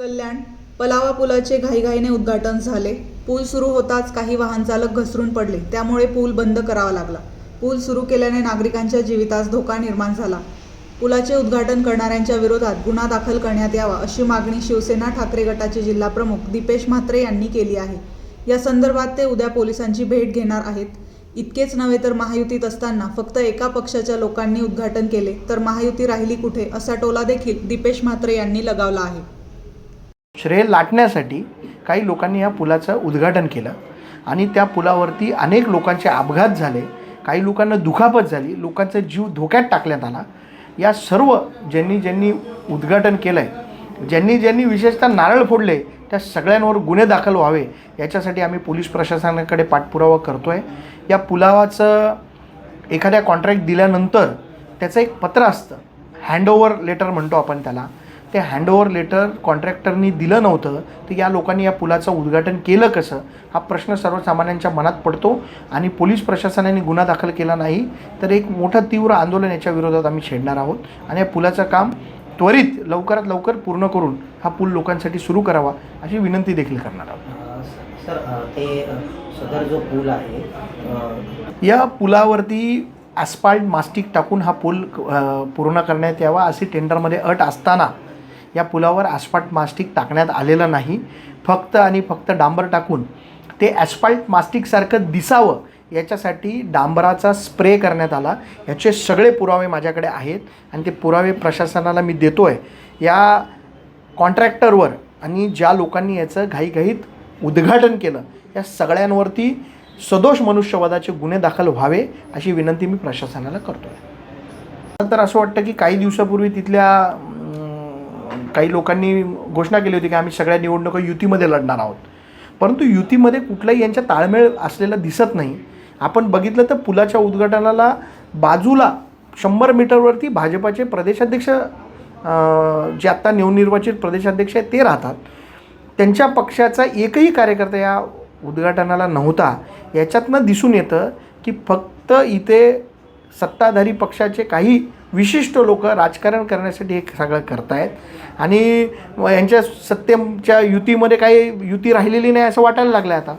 कल्याण पलावा पुलाचे घाईघाईने उद्घाटन झाले. पूल सुरू होताच काही वाहन चालक घसरून पडले. त्यामुळे पूल बंद करावा लागला. पूल सुरू केल्याने नागरिकांच्या जीवितास धोका निर्माण झाला. पुलाचे उद्घाटन करणाऱ्यांच्या विरोधात गुन्हा दाखल करण्यात यावा अशी मागणी शिवसेना ठाकरे गटाचे जिल्हाप्रमुख दीपेश म्हात्रे यांनी केली आहे. या संदर्भात ते उद्या पोलिसांची भेट घेणार आहेत. इतकेच नव्हे तर महायुतीत असताना फक्त एका पक्षाच्या लोकांनी उद्घाटन केले तर महायुती राहिली कुठे असा टोला देखील दीपेश म्हात्रे यांनी लगावला आहे. श्रेय लाटण्यासाठी काही लोकांनी या पुलाचं उद्घाटन केलं. आणि त्या पुलावरती अनेक लोकांचे अपघात झाले. काही लोकांना दुखापत झाली. लोकांचा जीव धोक्यात टाकण्यात आला. या सर्व ज्यांनी ज्यांनी उद्घाटन केलं आहे ज्यांनी ज्यांनी विशेषतः नारळ फोडले त्या सगळ्यांवर गुन्हे दाखल व्हावे याच्यासाठी आम्ही पोलीस प्रशासनाकडे पाठपुरावा करतो आहे या पुलावाचं एखाद्या कॉन्ट्रॅक्ट दिल्यानंतर त्याचं एक पत्र असतं. हँडओव्हर लेटर म्हणतो आपण त्याला. ते हँडओव्हर लेटर कॉन्ट्रॅक्टरनी दिलं नव्हतं तर या लोकांनी या पुलाचं उद्घाटन केलं कसं? हा प्रश्न सर्वसामान्यांच्या मनात पडतो आणि पोलीस प्रशासनाने गुन्हा दाखल केला नाही तर एक मोठं तीव्र आंदोलन याच्या विरोधात आम्ही छेडणार आहोत आणि या पुलाचं काम त्वरित लवकरात लवकर पूर्ण करून हा पूल लोकांसाठी सुरू करावा अशी विनंती देखील करणार आहोत. सर ते सदर जो पूल आहे या पुलावरती ॲस्पाल्ट मास्टिक टाकून हा पूल पूर्ण करण्यात यावा अशी टेंडरमध्ये अट असताना या पुलावर ॲस्फाल्ट मास्टिक टाकण्यात आलेलं नाही. फक्त आणि फक्त डांबर टाकून ते ॲस्फाल्ट मास्टिकसारखं दिसावं याच्यासाठी डांबराचा स्प्रे करण्यात आला. याचे सगळे पुरावे माझ्याकडे आहेत आणि ते पुरावे प्रशासनाला मी देतो आहे या कॉन्ट्रॅक्टरवर आणि ज्या लोकांनी याचं घाईघाईत उद्घाटन केलं या सगळ्यांवरती सदोष मनुष्यवादाचे गुन्हे दाखल व्हावे अशी विनंती मी प्रशासनाला करतो आहे तर असं वाटतं की काही दिवसापूर्वी तिथल्या काही लोकांनी घोषणा केली होती की आम्ही सगळ्या निवडणुका युतीमध्ये लढणार आहोत. परंतु युतीमध्ये कुठलाही यांच्या ताळमेळ असलेला दिसत नाही. आपण बघितलं तर पुलाच्या उद्घाटनाला बाजूला शंभर मीटरवरती भाजपाचे प्रदेशाध्यक्ष जे आत्ता नवनिर्वाचित प्रदेशाध्यक्ष आहेत ते राहतात. त्यांच्या पक्षाचा एकही कार्यकर्ता या उद्घाटनाला नव्हता. याच्यातनं दिसून येतं की फक्त इथे सत्ताधारी पक्षाचे काही विशिष्ट लोक राजकारण करण्यासाठी हे सगळं करतायत. आणि यांच्या सत्तेच्या युतीमध्ये काही युती राहिलेली नाही असं वाटायला लागलं आहे आता.